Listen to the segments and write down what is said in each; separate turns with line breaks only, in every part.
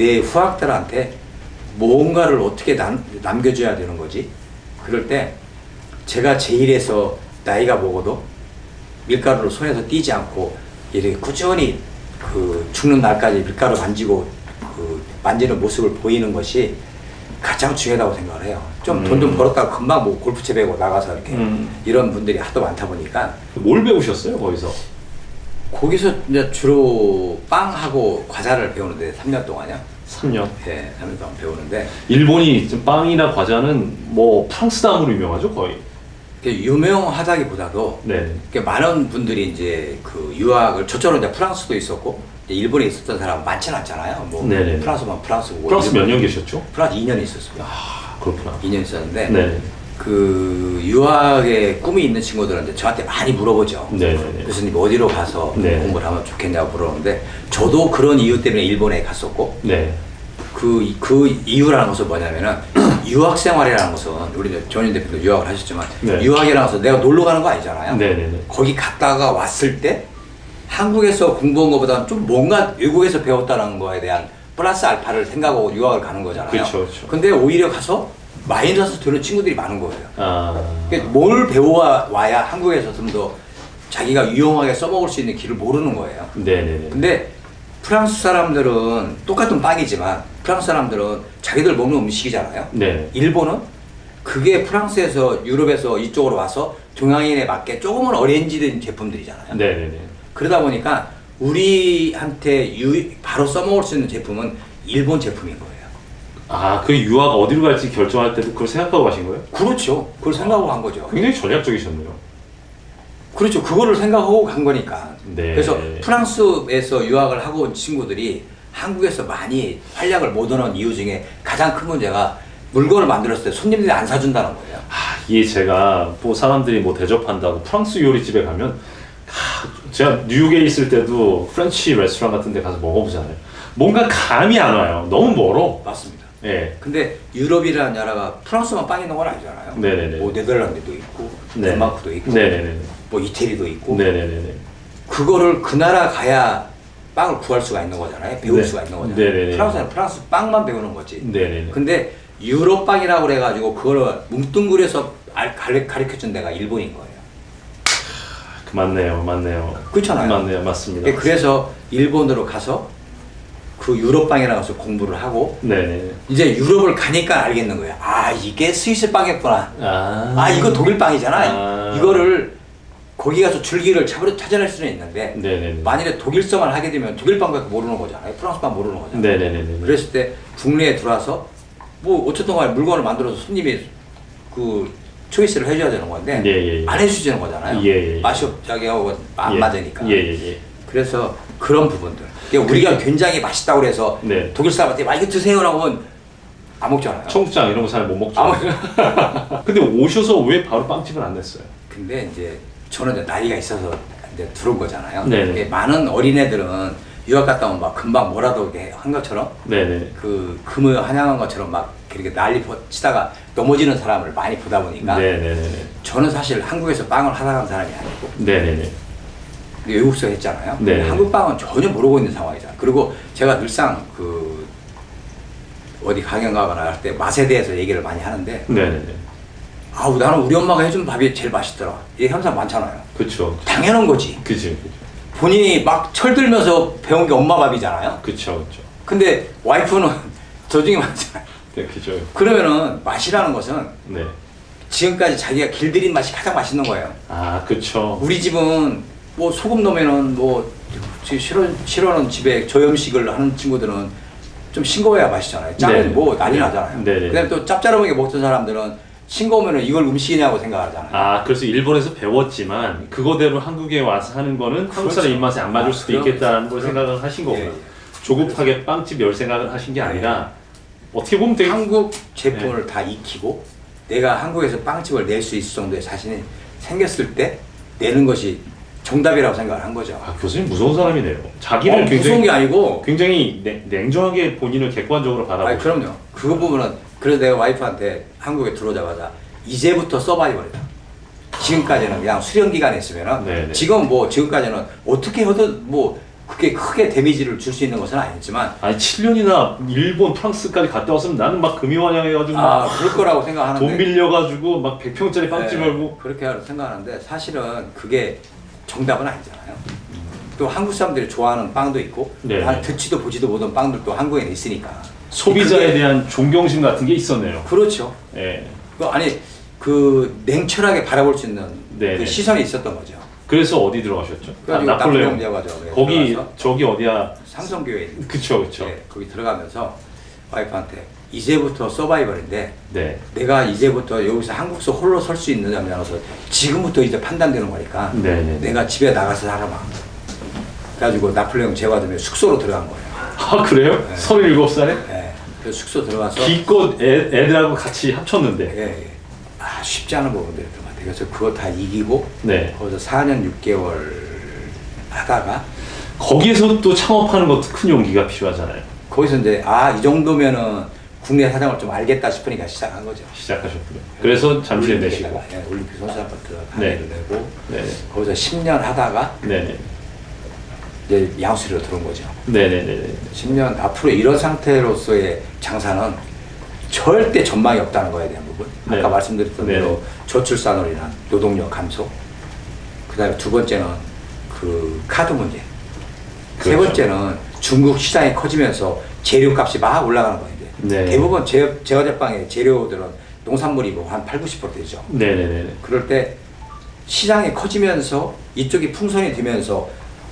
내 후학들한테 뭔가를 어떻게 남, 남겨줘야 되는 거지. 그럴 때 제가 제일해서 나이가 먹어도 밀가루를 손에서 띄지 않고 이렇게 꾸준히 그 죽는 날까지 밀가루 만지고 그 만지는 모습을 보이는 것이 가장 중요하다고 생각을 해요. 좀 돈좀
음.
벌었다가 금방 뭐 골프채 배고 나가서 이렇게
음.
이런 분들이 하도 많다 보니까
뭘 배우셨어요 거기서?
거기서 이제 주로 빵하고 과자를 배우는데 3년 동안요.
3년.
예, 3년 동안 배우는데
일본이 좀 빵이나 과자는 뭐 프랑스 다음으로 유명하죠 거의.
유명하다기보다도
네.
많은 분들이 이제 그 유학을 저쪽으로 이제 프랑스도 있었고 이제 일본에 있었던 사람 많지는 않잖아요. 뭐
네네.
프랑스만 프랑스고
프랑스 몇 년 계셨죠?
프랑스 2년 있었어요.
아 그렇구나.
2년 있었는데
네.
그 유학에 꿈이 있는 친구들한테 저한테 많이 물어보죠.
네네네.
교수님 어디로 가서
네.
공부를 하면 좋겠냐고 물어보는데 저도 그런 이유 때문에 일본에 갔었고
네.
그, 그 이유라는 것은 뭐냐면은 유학 생활이라는 것은 우리 조인 대표도 유학을 하셨지만
네.
유학이라는 것은 내가 놀러 가는 거 아니잖아요.
네네네.
거기 갔다가 왔을 때 한국에서 공부한 것보다는 좀 뭔가 외국에서 배웠다는 거에 대한 플러스 알파를 생각하고 유학을 가는 거잖아요.
그쵸.
근데 오히려 가서 마이너스 되는 친구들이 많은 거예요.
아.
그러니까 뭘 배워와야 한국에서 좀 더 자기가 유용하게 써먹을 수 있는 길을 모르는 거예요.
네네네.
근데 프랑스 사람들은 똑같은 빵이지만 프랑스 사람들은 자기들 먹는 음식이잖아요.
네.
일본은 그게 프랑스에서 유럽에서 이쪽으로 와서 동양인에 맞게 조금은 어렌지된 제품들이잖아요.
네네네.
그러다 보니까 우리한테 유, 바로 써먹을 수 있는 제품은 일본 제품인 거예요.
아 그 유학 어디로 갈지 결정할 때도 그걸 생각하고 가신 거예요?
그렇죠. 그걸 생각하고 한 거죠.
굉장히 전략적이셨네요.
그렇죠. 그거를 생각하고 간 거니까.
네.
그래서 프랑스에서 유학을 하고 온 친구들이 한국에서 많이 활약을 못 얻은 이유 중에 가장 큰 문제가 물건을 만들었을 때 손님들이 안 사준다는 거예요.
아, 이게 제가 뭐 사람들이 뭐 대접한다고 프랑스 요리집에 가면 아, 제가 뉴욕에 있을 때도 프렌치 레스토랑 같은 데 가서 먹어보잖아요. 뭔가 감이 안 와요. 너무 멀어.
맞습니다.
예.
근데 유럽이라는 나라가 프랑스만 빵 있는 건 아니잖아요.
네네네.
뭐 네덜란드도 있고
네.
덴마크도 있고
네네네.
뭐 이태리도 있고
네네네.
그거를 그 나라 가야 빵을 구할 수가 있는 거잖아요. 배울
네.
수가 있는 거잖아요.
네네네.
프랑스는 프랑스 빵만 배우는 거지.
네네네.
근데 유럽 빵이라고 그래가지고 그거를 뭉뚱그려서 알- 가르- 가르쳐준 데가 일본인 거예요.
그 맞네요. 맞네요.
그렇잖아요.
맞네요. 맞습니다.
그래서 일본으로 가서 그 유럽 빵이라는 것을 공부를 하고
네네.
이제 유럽을 가니까 알겠는 거예요. 아 이게 스위스 빵이었구나.
아.
아 이거 독일 빵이잖아.
아.
이거를 거기 가서 줄기를 찾아- 찾아낼 수는 있는데
네네네.
만일에 독일성을 하게 되면 독일 빵밖에 모르는 거잖아요. 프랑스 빵 모르는 거잖아요.
네네네네.
그랬을 때 국내에 들어와서 뭐 어쨌든 간에 물건을 만들어서 손님이 그 초이스를 해줘야 되는 건데
예, 예, 예.
안 해주지는 거잖아요.
예, 예, 예.
맛이 없 자기하고 안
예.
맞으니까.
예 예 예.
그래서 그런 부분들. 그러니까 우리가 굉장히 맛있다고 그래서
네.
독일 사람한테 막 이거 드세요라고 하면 안 먹잖아요.
청국장 이런 거 잘 못 먹죠.
아,
근데 오셔서 왜 바로 빵집을 안 냈어요?
근데 이제 저는 이제 나이가 있어서 이제 들어온 거잖아요.
네네.
이게 많은 어린애들은 유학 갔다 오면 막 금방 뭐라도 이렇게 한 것처럼
네네.
그 금을 환영한 것처럼 막 그렇게 난리 버- 치다가 넘어지는 사람을 많이 보다 보니까
네네네네.
저는 사실 한국에서 빵을 하다 간 사람이 아니고
네네네.
외국서 했잖아요.
네.
한국 빵은 전혀 모르고 있는 상황이잖아요. 그리고 제가 늘상 그 어디 강연 가거나 할 때 맛에 대해서 얘기를 많이 하는데
네네네.
아우 나는 우리 엄마가 해준 밥이 제일 맛있더라. 이 현상 많잖아요.
그쵸.
당연한 거지.
그치. 그치.
본인이 막 철들면서 배운 게 엄마 밥이잖아요.
그쵸. 그쵸.
근데 와이프는 도중에 많잖아요.
네, 그죠.
그러면은 맛이라는 것은
네.
지금까지 자기가 길들인 맛이 가장 맛있는 거예요.
아, 그쵸.
우리 집은 뭐 소금 넣으면은 뭐 지- 싫어 싫어하는 집에 저염식을 하는 친구들은 좀 싱거워야 맛있잖아요. 짜면
네.
뭐 난리
네.
나잖아요.
네, 네.
그다음에 또 짭짤하게 먹던 사람들은 싱거우면은 이걸 음식이냐고 생각하잖아요.
아, 그래서 일본에서 배웠지만 그거대로 한국에 와서 하는 거는 한국 사람
그렇죠.
입맛에 안 맞을
아,
수도
그럼-
있겠다는 걸
그럼-
생각을 하신 거구나.
예, 예.
조급하게 빵집 열 생각을 하신 게 아니라 어떻게 보면 되게
한국
네.
제품을 다 익히고 내가 한국에서 빵집을 낼 수 있을 정도의 자신이 생겼을 때 내는 것이 정답이라고 생각을 한 거죠.
아, 교수님 무서운 사람이네요. 자기를
어, 무서운
굉장히
게 아니고
굉장히 냉, 냉정하게 본인을 객관적으로
아
바라보고
그럼요. 그 부분은 그래서 내가 와이프한테 한국에 들어오자마자 이제부터 서바이벌이다. 지금까지는 그냥 수련 기간에 있으면은
네네.
지금 뭐 지금까지는 어떻게 해도 뭐 그게 크게 데미지를 줄 수 있는 것은 아니지만
아니 7년이나 일본, 프랑스까지 갔다 왔으면 나는 막 금이환영해가지고
아
막
그럴 거라고 생각하는데
돈 빌려가지고 막 100평짜리 빵집
네,
열고
그렇게 생각하는데 사실은 그게 정답은 아니잖아요. 또 한국 사람들이 좋아하는 빵도 있고
네.
아, 듣지도 보지도 못한 빵들도 한국에 있으니까
소비자에
그게-
대한 존경심 같은 게 있었네요.
그렇죠.
예.
그 아니 그 냉철하게 바라볼 수 있는
네,
그
네.
시선이 있었던 거죠.
그래서 어디 들어가셨죠? 아,
그래가지고
나폴레옹.
나폴레옹 제과점에
거기
들어가서
저기 어디야?
삼성교회 있는
그쵸 그쵸.
네, 거기 들어가면서 와이프한테 이제부터 서바이벌인데
네.
내가 이제부터 여기서 한국서 홀로 설 수 있느냐면서 지금부터 이제 판단되는 거니까
네 네.
내가 집에 나가서 살아봐. 그래가지고 나폴레옹 제과점에 숙소로 들어간 거예요.
아 그래요?
네.
37살에?
네. 그래서 숙소 들어가서
기껏 애, 애들하고 같이 합쳤는데.
예, 예. 아 쉽지 않은 부분들이었던 것 같아요. 그래서 그거 다 이기고
네.
거기서 4년 6개월 하다가
거기에서 또 창업하는 것도 큰 용기가 필요하잖아요.
거기서 이제 아 이 정도면은 국내 사정을 좀 알겠다 싶으니까 시작한 거죠.
시작하셨고요. 그래서 잠실에 내시고.
예, 올림픽 선수 아파트
네.
내고
네네.
거기서 10년 하다가
네네.
이제 양수리로 들어온 거죠.
네네네네.
10년 앞으로 이런 상태로서의 장사는 절대 전망이 없다는 거에 대한 부분. 아까
네.
말씀드렸던
네.
대로 저출산으로 인한 노동력 감소. 그다음에 두 번째는 그 카드 문제. 세
그렇죠.
번째는 중국 시장이 커지면서 재료값이 막 올라가는 거인데
네.
대부분 제, 제과제빵의 재료들은 농산물이 뭐 한 8, 90% 되죠.
네네네.
그럴 때 시장이 커지면서 이쪽이 풍선이 되면서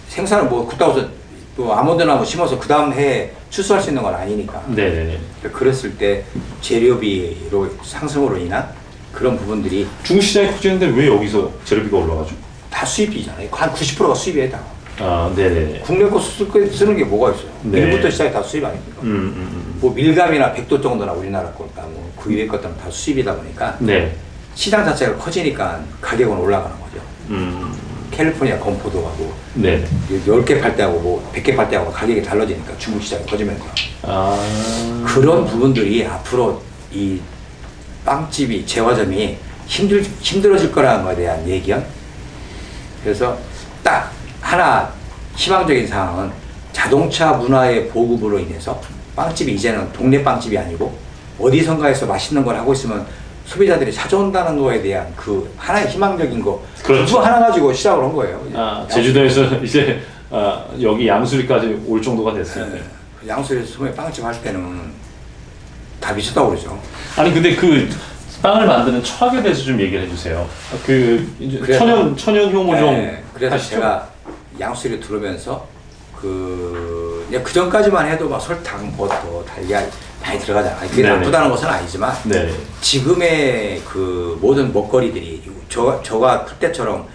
생산을 뭐 그따고서 또 아무데나 뭐 심어서 그 다음 해에 출소할 수 있는 건 아니니까
네네네.
그랬을 때 재료비로 상승으로 인한 그런 부분들이
중국 시장이 커지는데 왜 여기서 재료비가 올라가죠?
다 수입이잖아요. 한 90%가 수입이에요. 다.
아 네네네.
국내 거 쓰- 쓰는 게 뭐가 있어요?
네.
밀부터 시작이 다 수입 아닙니까?
음, 음, 음.
뭐 밀감이나 백도 정도나 우리나라 거니까 뭐그 위에 것들은 다 수입이다 보니까
네.
시장 자체가 커지니까 가격은 올라가는 거죠.
음.
캘리포니아 건포도 가고
네네.
10개 팔 때하고 뭐 100개 팔 때하고 가격이 달라지니까 중국 시장이 커지면서
아.
그런 부분들이 앞으로 이 빵집이 제과점이 힘들 힘들어질 거라는 것에 대한 예견. 그래서 딱 하나 희망적인 상황은 자동차 문화의 보급으로 인해서 빵집이 이제는 동네 빵집이 아니고 어디선가에서 맛있는 걸 하고 있으면 소비자들이 찾아온다는 거에 대한 그 하나의 희망적인 거
그렇죠.
그거 하나 가지고 시작을 한 거예요.
아 제주도에서 이제 아, 여기 양수리까지 올 정도가 됐어요.
네. 양수에서 처음에 빵집 할 때는 다 미쳤다고 그러죠.
아니 근데 그 빵을 만드는 철학에 대해서 좀 얘기를 해주세요. 그
그래서-
천연 천연 효모종
네, 그래서
하시죠?
제가 양수를 들으면서 그 그냥 그 전까지만 해도 막 설탕, 버터, 달걀 많이 들어가잖아요. 그게
네네.
나쁘다는 것은 아니지만
네.
지금의 그 모든 먹거리들이 저 저가 클 때처럼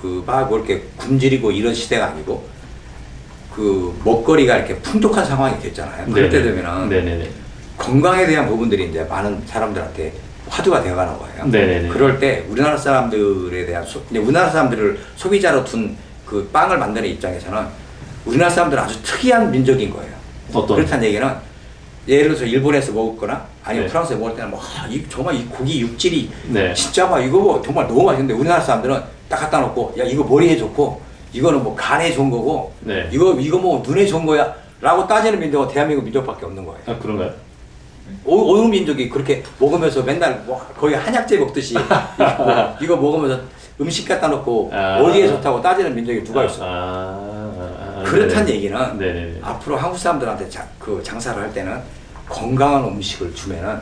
그막 뭐 이렇게 굶주리고 이런 시대가 아니고 그 먹거리가 이렇게 풍족한 상황이 됐잖아요. 그럴 때
네네.
되면은
네네네.
건강에 대한 부분들이 이제 많은 사람들한테 화두가 되어가는 거예요.
네네네.
그럴 때 우리나라 사람들에 대한 소, 이제 우리나라 사람들을 소비자로 둔 그 빵을 만드는 입장에서는 우리나라 사람들은 아주 특이한 민족인 거예요.
어떤?
그렇다는 얘기는 예를 들어서 일본에서 먹었거나 아니면
네.
프랑스에 먹을 때는 뭐 아, 이, 정말 이 고기 육질이
네.
진짜 막 이거 뭐 정말 너무 맛있는데 우리나라 사람들은 딱 갖다 놓고 야 이거 머리에 좋고 이거는 뭐 간에 좋은 거고
네.
이거 이거 뭐 눈에 좋은 거야 라고 따지는 민족은 대한민국 민족밖에 없는 거예요.
아 그런가요?
오- 어느 민족이 그렇게 먹으면서 맨날 뭐 거의 한약재 먹듯이 이거, 이거 먹으면서 음식 갖다 놓고
아.
어디에 좋다고 따지는 민족이 누가 있어?
아, 아, 아,
그렇다는
네네.
얘기는
네네네.
앞으로 한국 사람들한테 자, 그 장사를 할 때는 건강한 음식을 주면은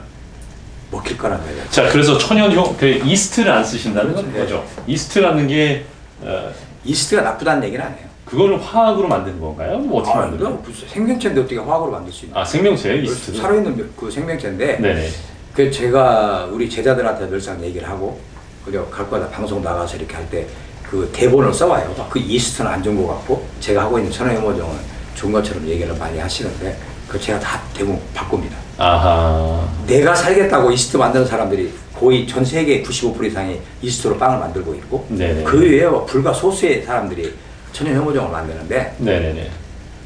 먹힐 거란 거예요.
자 그래서 천연 효, 그 이스트를 안 쓰신다는
그렇죠.
거죠. 이스트라는 게 어,
이스트가 나쁘다는 얘기는 아니에요.
그거를 화학으로 만드는 건가요? 뭐 어떻게
아,
만드는?
무슨 생명체인데 어떻게 화학으로 만들 수 있나?
아 생명체 이스트.
살아있는 그 생명체인데
네네.
그 제가 우리 제자들한테 늘상 얘기를 하고 그리고 갈 거다 방송 나가서 이렇게 할 때 그 대본을 써와요. 그 이스트는 안 좋은 것 같고 제가 하고 있는 천연효모종은 좋은 것처럼 얘기를 많이 하시는데 그 제가 다 대본 바꿉니다.
아하.
내가 살겠다고 이스트 만드는 사람들이 거의 전 세계 95% 이상이 이스트로 빵을 만들고 있고
네네.
그 외에 불과 소수의 사람들이 천연효모종을 만드는데
네네네.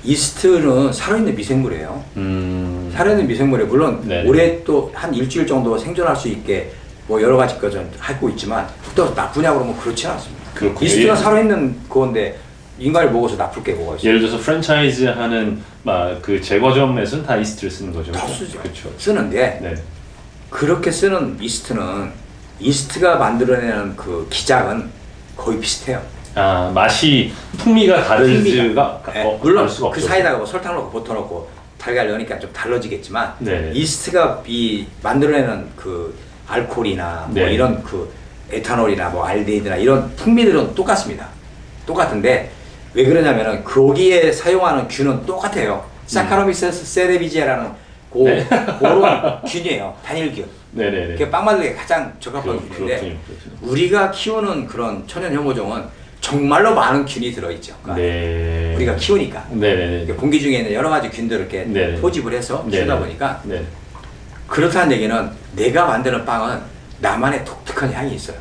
이스트는 살아있는 미생물이에요.
음.
살아있는 미생물에 물론
네네.
올해 또 한 일주일 정도 생존할 수 있게 뭐 여러 가지 것을 하고 있지만 또 나쁘냐 그러면 그렇지 않습니다.
그렇군요.
이스트가
예.
살아있는 그건데 인간을 먹어서 나쁠 게 뭐가 있어요?
예를 들어서 프랜차이즈 하는 막그 제과점에서는 다 이스트를 쓰는 거죠.
다? 쓰죠.
그렇죠.
쓰는데
네.
그렇게 쓰는 이스트는 이스트가 만들어내는 그 기작은 거의 비슷해요.
아 맛이 풍미가 다르지가
예,
어,
물론
알 수가
그
없죠.
사이다가 뭐 설탕 넣고 버터 넣고 달걀 넣으니까 좀 달라지겠지만
네.
이스트가 이 만들어내는 그 알코올이나 뭐
네.
이런 그 에탄올이나 뭐 알데히드나 이런 풍미들은 똑같습니다. 똑같은데 왜 그러냐면은 거기에 사용하는 균은 똑같아요. 사카로미세스 세레비지아라는 고,
네.
그런 균이에요. 단일균.
네네네.
그게 빵 만들기에 가장 적합한
그렇-
균인데
그렇군요. 그렇군요.
우리가 키우는 그런 천연 혐오종은 정말로 많은 균이 들어있죠. 그러니까
네.
우리가 키우니까
네네네.
이렇게 공기 중에 있는 여러 가지 균들을 이렇게
네.
포집을 해서
네네.
키우다 보니까
네.
그렇다는 얘기는 내가 만드는 빵은 나만의 독특한 향이 있어요.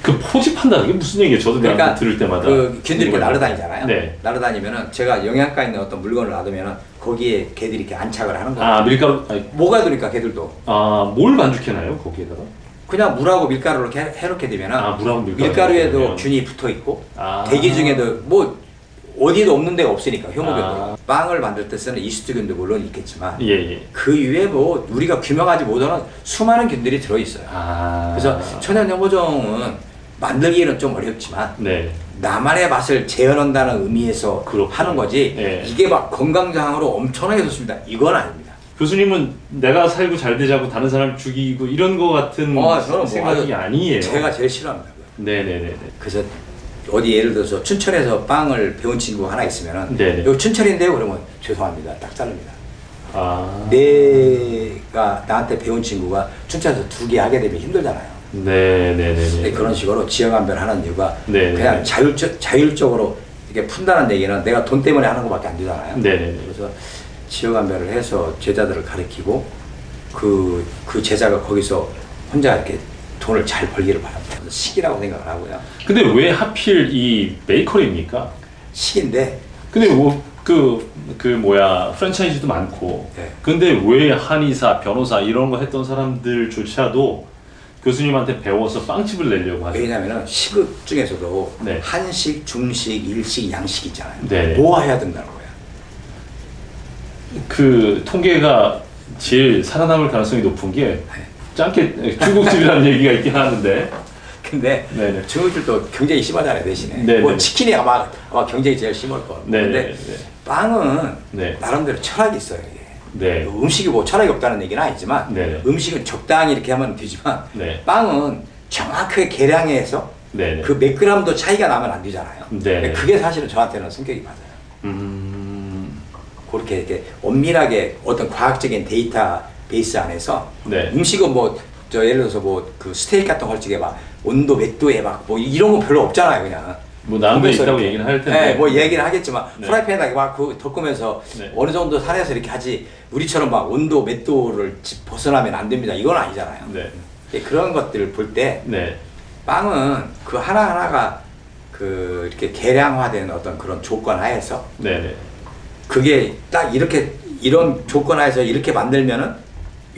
그 포집한다는 게 무슨 얘기예요? 저도
그러니까
들을 때마다
그 이렇게
궁금해요.
날아다니잖아요.
네.
날아다니면은 제가 영양가 있는 어떤 물건을 놔두면은 거기에 개들이 이렇게 안착을 하는 거예요.
아 밀가루 아니,
뭐가 들으니까 개들도
아뭘 반죽해놔요 거기에다가?
그냥 물하고 밀가루를 이렇게 해- 해놓게 되면은
아 물하고 밀가루
밀가루에도. 균이 붙어 있고
아.
대기 중에도 뭐 어디도 없는 데가 없으니까 혐오균도
아.
빵을 만들 때 쓰는 이스트균도 물론 있겠지만
예 예.
그 이외에 뭐 우리가 규명하지 못하는 수많은 균들이 들어 있어요.
아
그래서 천연 혐오종은 만들기는 좀 어렵지만
네.
나만의 맛을 재현한다는 의미에서
그렇군요.
하는 거지
예.
이게 막 건강장으로 엄청나게 좋습니다. 이건 아닙니다.
교수님은 내가 살고 잘 되자고 다른 사람 죽이고 이런 거 같은
어, 저는 뭐
생각이
아주
아니에요.
제가 제일 싫어합니다. 그거.
네네네네.
그래서 어디 예를 들어서 춘천에서 빵을 배운 친구 하나 있으면은
네네.
여기 춘천인데요 그러면 죄송합니다 딱 자릅니다.
아
내가 나한테 배운 친구가 춘천에서 두 개 하게 되면 힘들잖아요.
네네네네.
근데 그런 식으로 지역안배를 하는 이유가
네,
그냥
네.
자율적, 자율적으로 이렇게 푼다는 얘기는 내가 돈 때문에 하는 것밖에 안 되잖아요.
네네네.
그래서 지역안배를 해서 제자들을 가르치고 그, 그 제자가 거기서 혼자 이렇게 돈을 잘 벌기를 바랍니다. 식이라고 생각을 하고요.
근데 왜 하필 이 베이커리입니까?
식인데
근데 그, 그 뭐야 프랜차이즈도 많고
네.
근데 왜 한의사 변호사 이런 거 했던 사람들조차도 교수님한테 배워서 빵집을 내려고 하죠
왜냐하면 식읍 중에서도
네.
한식, 중식, 일식, 양식 있잖아요.
네.
뭐 해야 된다는 거야.
그 통계가 제일 살아남을 가능성이 높은 게
네.
짱깨 중국집이라는 얘기가 있긴 하는데
근데
네네.
중국들도 경쟁이 심하잖아요 대신에.
네네.
뭐 치킨이 아마 아마 경쟁이 제일 심할 거.
네네.
근데 빵은
네.
나름대로 철학이 있어요. 이게.
네.
음식이 뭐 철학이 없다는 얘기는 아니지만
네네.
음식은 적당히 이렇게 하면 되지만
네.
빵은 정확하게 계량해서
네네.
그 몇 그램도 차이가 나면 안 되잖아요.
네.
그게 사실은 저한테는 성격이 맞아요.
음.
그렇게 이렇게 엄밀하게 어떤 과학적인 데이터 베이스 안에서
네.
음식은 뭐 저 예를 들어서 뭐 그 스테이크 같은 걸 찍에 막 온도 몇 도에 막 뭐 이런 거 별로 없잖아요 그냥
뭐 나은 거
보면서
있다고
이렇게.
얘기는 할 텐데.
네, 뭐 얘기를 하겠지만
네.
프라이팬에다가 막그 덮으면서
네.
어느 정도 산에서 이렇게 하지 우리처럼 막 온도 몇 도를 지- 벗어나면 안 됩니다 이건 아니잖아요
네.
그런 것들을 볼때
네.
빵은 그 하나 하나가 그 이렇게 계량화된 어떤 그런 조건 하에서
네네.
그게 딱 이렇게 이런 조건 하에서 이렇게 만들면은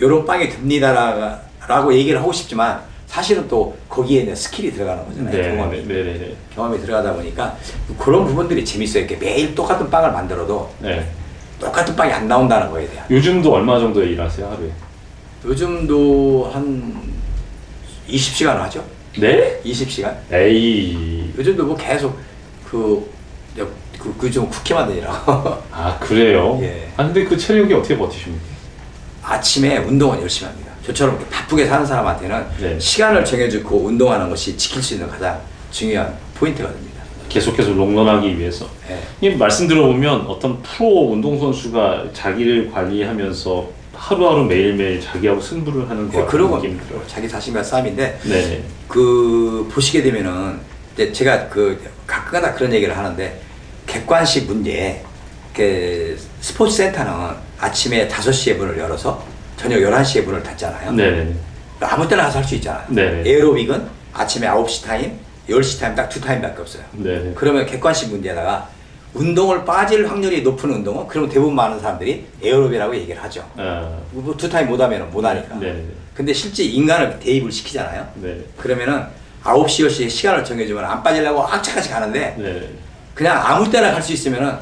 요런 빵이 됩니다라고 얘기를 하고 싶지만 사실은 또 거기에 이제 스킬이 들어가는 거잖아요.
네.
경험이.
네 네 네.
경험이 들어가다 보니까 그런 부분들이 재밌어요. 이렇게 매일 똑같은 빵을 만들어도
네.
똑같은 빵이 안 나온다는 거에 대한.
요즘도 얼마 정도에 일하세요 하루에?
요즘도 한 20시간 하죠.
네?
20시간.
에이.
요즘도 뭐 계속 그, 그, 그 좀 쿠키 만드느라고.
아 그래요?
예.
아 근데 그 체력이 어떻게 버티십니까?
아침에 운동은 열심히 합니다. 저처럼 이렇게 바쁘게 사는 사람한테는
네.
시간을 정해주고 운동하는 것이 지킬 수 있는 가장 중요한 포인트가 됩니다.
계속해서 롱런하기 위해서.
예.
이 말씀 들어보면 어떤 프로 운동선수가 자기를 관리하면서 하루하루 매일매일 자기하고 승부를 하는 것
그런
같은
건
느낌이 들어요.
자기 자신과 싸움인데
네.
그 보시게 되면은 제가 그 가끔가다 그런 얘기를 하는데 객관식 문제 그 스포츠 센터는 아침에 5시에 문을 열어서 저녁 11시에 문을 닫잖아요.
네네.
아무 때나 가서 할 수 있잖아요.
네네.
에어로빅은 아침에 9시 타임, 10시 타임 딱 두 타임밖에 없어요.
네네.
그러면 객관식 문제에다가 운동을 빠질 확률이 높은 운동은 그럼 대부분 많은 사람들이 에어로빅이라고 얘기를 하죠.
아,
뭐두 타임 못 하면 못 하니까.
네네.
근데 실제 인간을 대입을 시키잖아요.
네.
그러면은 9시, 10시에 시간을 정해주면 안 빠지려고 악착같이 가는데
네.
그냥 아무 때나 갈 수 있으면은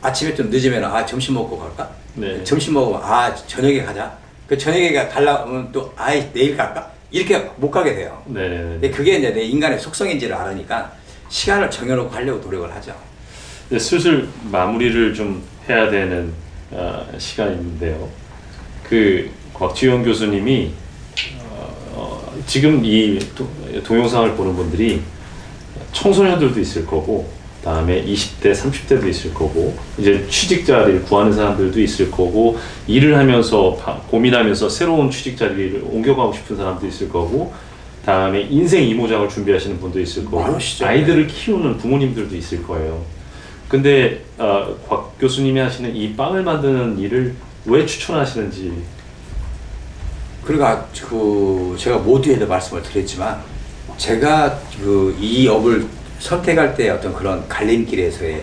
아침에 좀 늦으면 아 점심 먹고 갈까?
네.
점심 먹으면 아 저녁에 가자. 그 저녁에 가려면 또 아이 내일 갈까? 이렇게 못 가게 돼요.
네네네.
근데 그게 이제 내 인간의 속성인지를 알으니까 시간을 정해놓고 하려고 노력을 하죠.
이제 슬슬 마무리를 좀 해야 되는 어, 시간인데요. 그 곽지원 교수님이 어, 어, 지금 이 도- 동영상을 보는 분들이 청소년들도 있을 거고, 다음에 20대, 30대도 있을 거고, 이제 취직 자리를 구하는 사람들도 있을 거고, 일을 하면서 바- 고민하면서 새로운 취직 자리를 옮겨가고 싶은 사람도 있을 거고, 다음에 인생 이모작을 준비하시는 분도 있을 거고,
많으시죠.
아이들을 키우는 부모님들도 있을 거예요. 근데 어, 곽 교수님이 하시는 이 빵을 만드는 일을 왜 추천하시는지
그러니까 그 제가 모두에도 말씀을 드렸지만 제가 그 이 업을 선택할 때 어떤 그런 갈림길에서의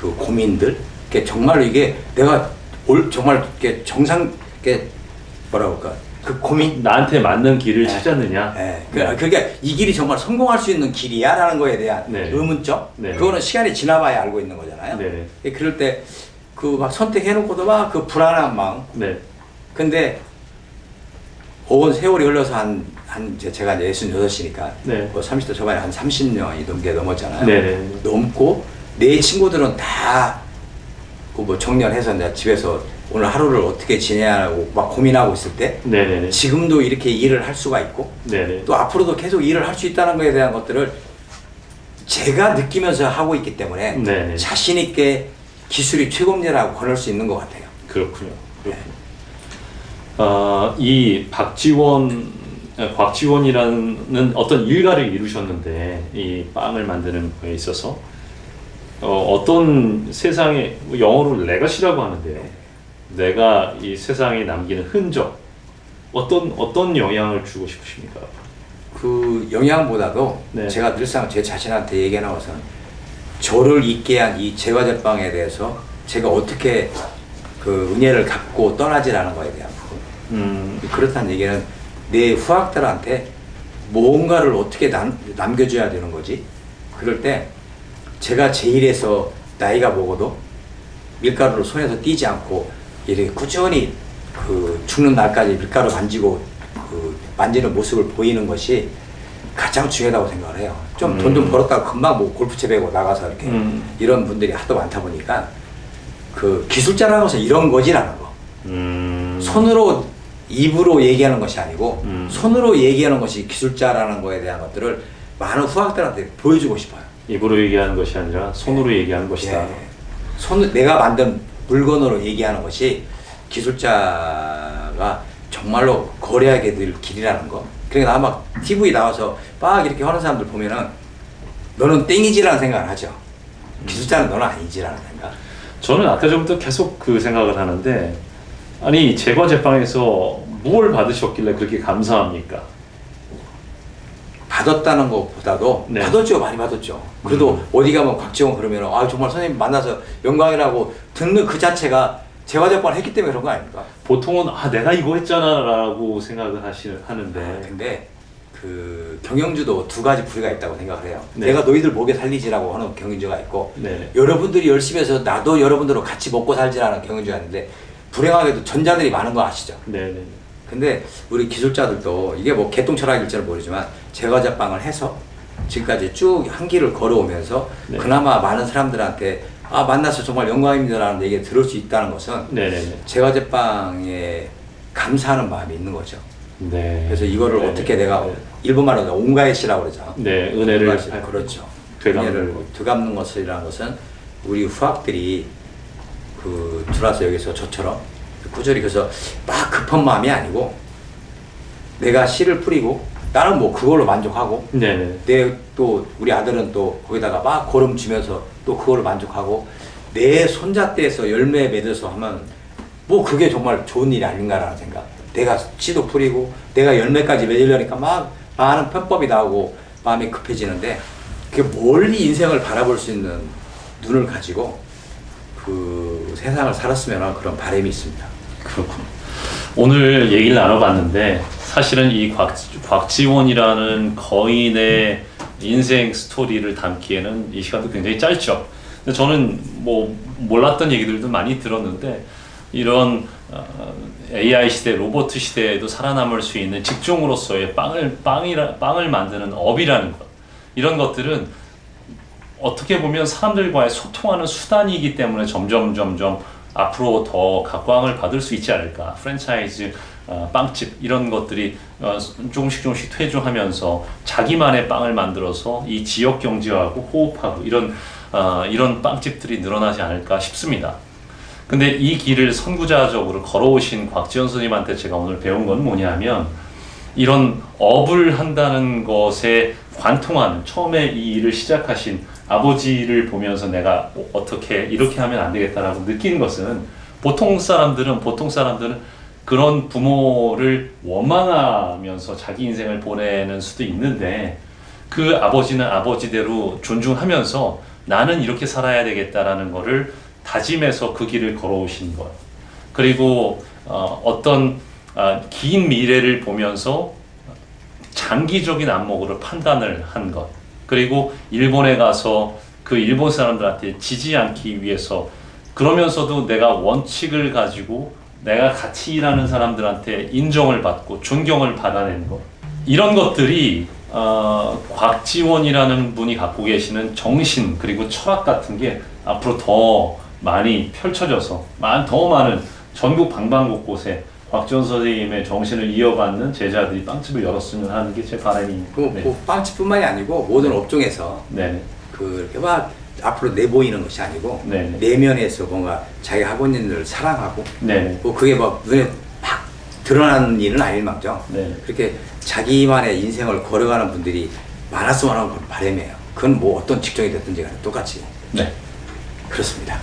그 고민들, 그 정말로 이게 내가 올 정말 이게 정상 이게 뭐라 그럴까 그 고민.
나한테 맞는 길을
네.
찾았느냐?
예, 그, 그게 이 길이 정말 성공할 수 있는 길이야라는 거에 대한
네.
의문점.
네.
그거는 시간이 지나봐야 알고 있는 거잖아요.
네.
예, 그럴 때 그 막 선택해놓고도 막 그 불안한 마음.
네,
근데 온 세월이 흘러서 한, 한 이제 제가 이제 66이니까
네.
뭐 30대 초반에 한 30년이 넘게 넘었잖아요.
네네.
넘고 내 친구들은 다그뭐 정년해서 이제 집에서 오늘 하루를 어떻게 지내냐고 막 고민하고 있을 때
네네네.
지금도 이렇게 일을 할 수가 있고
네네.
또 앞으로도 계속 일을 할 수 있다는 것에 대한 것들을 제가 느끼면서 하고 있기 때문에
네네.
자신 있게 기술이 최고입니다라고 권할 수 있는 것 같아요.
그렇군요. 그렇군요. 어, 이 박지원, 어, 곽지원이라는 어떤 일가를 이루셨는데 이 빵을 만드는 거에 있어서 어, 어떤 세상에 뭐 영어로 레거시라고 하는데요. 내가 이 세상에 남기는 흔적 어떤 어떤 영향을 주고 싶으십니까?
그 영향보다도
네.
제가 늘상 제 자신한테 얘기해 나와서 저를 있게 한 이 제과제빵에 대해서 제가 어떻게 그 은혜를 갚고 떠나지라는 거에 대한 부분.
음,
그렇다는 얘기는 내 후학들한테 뭔가를 어떻게 남, 남겨줘야 되는 거지. 그럴 때 제가 제일에서 나이가 먹어도 밀가루를 손에서 띄지 않고 이렇게 꾸준히 그 죽는 날까지 밀가루 만지고 그 만지는 모습을 보이는 것이 가장 중요하다고 생각을 해요. 좀 돈좀
음.
벌었다가 금방 뭐 골프채 배고 나가서 이렇게
음.
이런 분들이 하도 많다 보니까 그 기술자라는 것은 이런 거지라는 거.
음,
손으로 입으로 얘기하는 것이 아니고
음.
손으로 얘기하는 것이 기술자라는 거에 대한 것들을 많은 후학들한테 보여주고 싶어요.
입으로 얘기하는 것이 아니라 손으로 얘기하는 것이다.
예. 손 내가 만든 물건으로 얘기하는 것이 기술자가 정말로 거래하게 될 길이라는 거. 그러니까 아마 TV 나와서 막 이렇게 하는 사람들 보면은 너는 땡이지라는 생각을 하죠. 기술자는 너는 아니지라는 생각.
저는 아까 전부터 계속 그 생각을 하는데 아니 제과 제빵에서 뭘 받으셨길래 그렇게 감사합니까?
받았다는 것보다도
네.
받았죠 많이 받았죠 그래도
음.
어디 가면 곽지원 그러면 아 정말 선생님 만나서 영광이라고 듣는 그 자체가 재화제빵을 했기 때문에 그런 거 아닙니까
보통은 아 내가 이거 했잖아라고 생각을 하시 하는데
아, 근데 그 경영주도 두 가지 부류가 있다고 생각을 해요
네.
내가 너희들 목에 살리지라고 하는 경영주가 있고
네.
여러분들이 열심히 해서 나도 여러분들과 같이 먹고 살지라는 경영주가 있는데 불행하게도 전자들이 많은 거 아시죠
네 네
근데 우리 기술자들도 이게 뭐 개똥 철학일지는 모르지만 제과제빵을 해서 지금까지 쭉 한 길을 걸어오면서
네.
그나마 많은 사람들한테 아 만나서 정말 영광입니다라는 얘기를 들을 수 있다는 것은
네네네
제과제빵에 감사하는 마음이 있는 거죠.
네.
그래서 이거를
네네.
어떻게 내가
네.
일본말로 온가에시라고 그러죠.
네 은혜를
온가에시. 그렇죠.
되갚는.
되갚는 것이라는 것은 우리 후학들이 그 들어와서 여기서 저처럼 꾸준히 그래서 막 급한 마음이 아니고 내가 씨를 뿌리고 나는 뭐 그걸로 만족하고
네네
내또 우리 아들은 또 거기다가 막 고름 주면서 또 그걸로 만족하고 내 손자 떼서 열매 맺어서 하면 뭐 그게 정말 좋은 일이 아닌가라는 생각. 내가 씨도 뿌리고 내가 열매까지 맺으려니까 막 많은 편법이 나오고 마음이 급해지는데 그 멀리 인생을 바라볼 수 있는 눈을 가지고 그 세상을 살았으면 하는 그런 바람이 있습니다.
그렇군. 오늘 얘기를 나눠봤는데 사실은 이 곽, 곽지원이라는 거인의 인생 스토리를 담기에는 이 시간도 굉장히 짧죠. 근데 저는 뭐 몰랐던 얘기들도 많이 들었는데 이런 어, AI 시대, 로봇 시대에도 살아남을 수 있는 직종으로서의 빵을 빵이라 빵을 만드는 업이라는 것 이런 것들은 어떻게 보면 사람들과의 소통하는 수단이기 때문에 점점 점점 앞으로 더 각광을 받을 수 있지 않을까 프랜차이즈 어, 빵집 이런 것들이 어, 조금씩 조금씩 퇴조하면서 자기만의 빵을 만들어서 이 지역 경제하고 호흡하고 이런 어, 이런 빵집들이 늘어나지 않을까 싶습니다. 근데 이 길을 선구자적으로 걸어오신 곽지연 선생님한테 제가 오늘 배운 건 뭐냐면 이런 업을 한다는 것에 관통하는 처음에 이 일을 시작하신 아버지를 보면서 내가 어떻게 이렇게 하면 안 되겠다라고 느낀 것은 보통 사람들은 보통 사람들은 그런 부모를 원망하면서 자기 인생을 보내는 수도 있는데 그 아버지는 아버지대로 존중하면서 나는 이렇게 살아야 되겠다라는 거를 다짐해서 그 길을 걸어오신 것. 그리고 어, 어떤 아, 긴 미래를 보면서 장기적인 안목으로 판단을 한 것. 그리고 일본에 가서 그 일본 사람들한테 지지 않기 위해서 그러면서도 내가 원칙을 가지고 내가 같이 일하는 사람들한테 인정을 받고 존경을 받아내는 것. 이런 것들이 어, 곽지원이라는 분이 갖고 계시는 정신 그리고 철학 같은 게 앞으로 더 많이 펼쳐져서 많- 더 많은 전국 방방곳곳에 곽지원 선생님의 정신을 이어받는 제자들이 빵집을 열었으면 하는 게 제 바람입니다.
그,
네.
그 빵집뿐만이 아니고 모든 업종에서
네.
그 이렇게 막 앞으로 내보이는 것이 아니고
네.
내면에서 뭔가 자기 일을 사랑하고
네.
뭐 그게 막 눈에 막 드러나는 일은 아닐망정
네.
그렇게 자기만의 인생을 걸어가는 분들이 많았으면 하는 바람이에요. 그건 뭐 어떤 직종이 됐든지 간에 똑같이
네.
그렇습니다.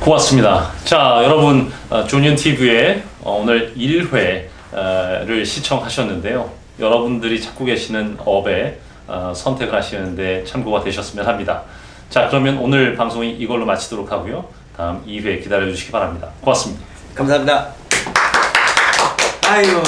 고맙습니다. 자, 여러분, 어, 조니언 TV의 오늘 1회를 시청하셨는데요. 여러분들이 찾고 계시는 업에 어, 선택을 하시는데 참고가 되셨으면 합니다. 자, 그러면 오늘 방송이 이걸로 마치도록 하고요. 다음 2회 기다려 주시기 바랍니다. 고맙습니다.
감사합니다. 아이고.